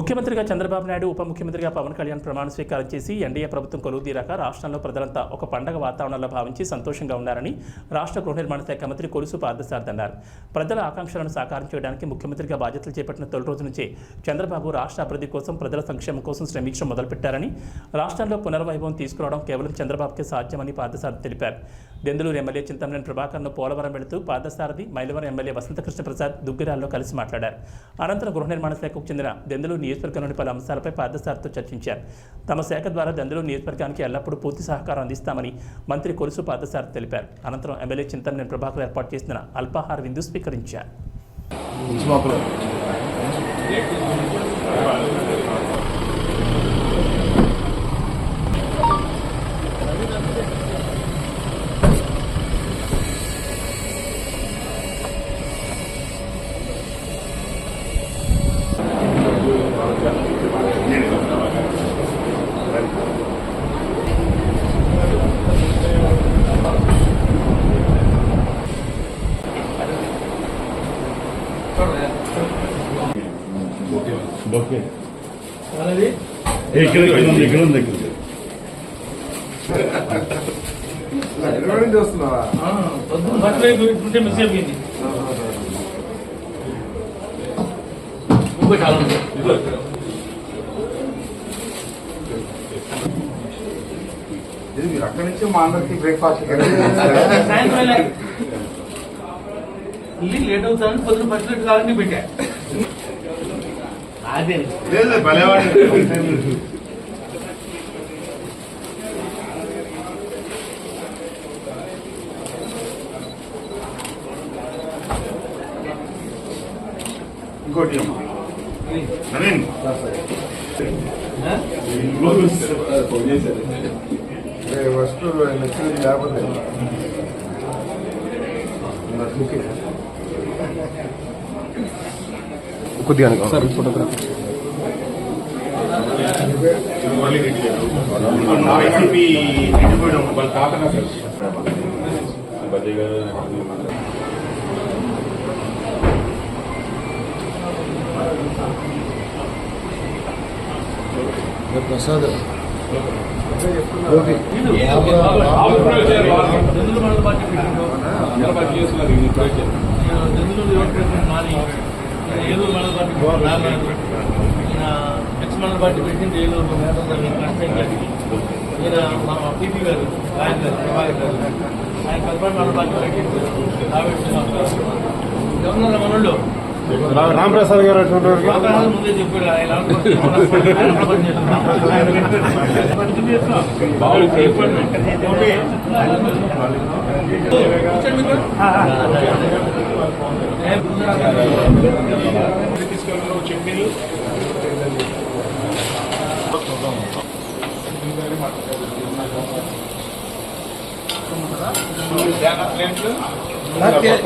ముఖ్యమంత్రిగా చంద్రబాబు నాయుడు ఉప ముఖ్యమంత్రిగా పవన్ కళ్యాణ్ ప్రమాణ స్వీకారం చేసి ఎన్డీఏ ప్రభుత్వం కొలువు తీరాక రాష్ట్రంలో ప్రజలంతా ఒక పండగ వాతావరణంలో భావించి సంతోషంగా ఉన్నారని రాష్ట్ర గృహ నిర్మాణ శాఖ మంత్రి కొలుసు పార్థసారథి అన్నారు. ప్రజల ఆకాంక్షలను సాకారం చేయడానికి ముఖ్యమంత్రిగా బాధ్యతలు చేపట్టిన తొలి రోజు నుంచే చంద్రబాబు రాష్ట్ర అభివృద్ధి కోసం ప్రజల సంక్షేమం కోసం శ్రమించడం మొదలుపెట్టారని రాష్ట్రంలో పునర్వైభవం తీసుకురావడం కేవలం చంద్రబాబుకే సాధ్యమని పార్థసారథి తెలిపారు. దెందులూరు ఎమ్మెల్యే చింతమనేని ప్రభాకర్ను పోలవరం వెళుతూ పార్థసారథి మైలవరం ఎమ్మెల్యే వసంతకృష్ణ ప్రసాద్ దుగ్గిరాల్లో కలిసి మాట్లాడారు. అనంతరం గృహ నిర్మాణ శాఖకు చెందిన దెందులూరు నియోజకవర్గంలోని పలు అంశాలపై పార్థసారథితో చర్చించారు. తమ శాఖ ద్వారా దెందులూరు నియోజకవర్గానికి ఎల్లప్పుడూ పూర్తి సహకారం అందిస్తామని మంత్రి కొలుసు పార్థసారథి తెలిపారు. అనంతరం ఎమ్మెల్యే చింతమనేని ప్రభాకర్ ఏర్పాటు చేసిన అల్పాహార విందు స్వీకరించారు. ఓకే ఏ, ఇక్కడ ఇక్కడ ఉంది ఇక్కడ ఉంది ఇక్కడ ఉంది. ఎక్కడ నుంచి వస్తున్నావా పొద్దున్న బట్టలు వేసుకుంటే మిస్ అయిపోయింది ఇంకో చాలా ఉంది. ఇది మీరు అక్కడి నుంచి మా అందరికి బ్రేక్ఫాస్ట్ సాయంత్రం వేళ ఇల్లు లేట్ అవుతామని పొద్దున్న బట్టలు పెట్టి కావాలని పెట్టా అదే లేదు భలేవాడు ఇంకోటి అమ్మా నవీన్ ఫస్ట్ నచ్చింది లేకపోతే కొద్దిగా సార్ ఫోటోగ్రాఫ్ వైసీపీ ఎన్నిపోయడం వాళ్ళ తాతగా ప్రసాద్ దెందులు మండల ఏలూరు మండల పార్టీ ఎక్స్ మండల పార్టీ పెట్టింది ఏలూరు మేడం ఈయన మా పీపీ గారు ఆయన గారు ప్రభాకర్ గారు ఆయన కల్పన మండల పార్టీ పెట్టిండు గవర్నర్ మనోళ్ళు రామప్రసాద్ గారు అటువంటి ముందే చెప్పారు ఆయన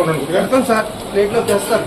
అనుకుంటున్నాడు. ఆయన సార్ ప్లేట్లో తెస్తారు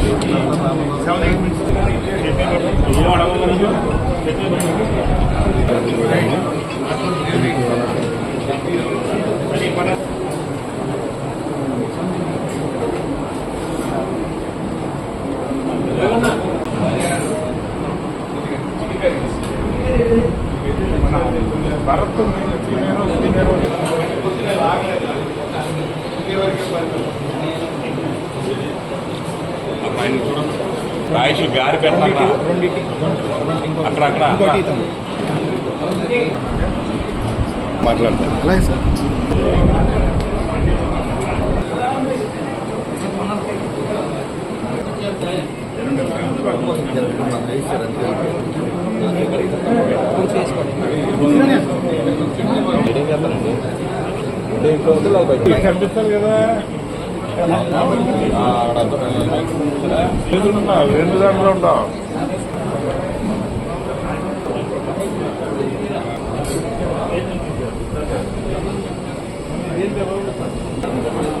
రాయిషి గారి పెడతా అక్కడ అక్కడ మాట్లాడతాను. అలాగే సార్ కనిపిస్తారు కదా రెండు దాంట్లో ఉంటాం ఆ,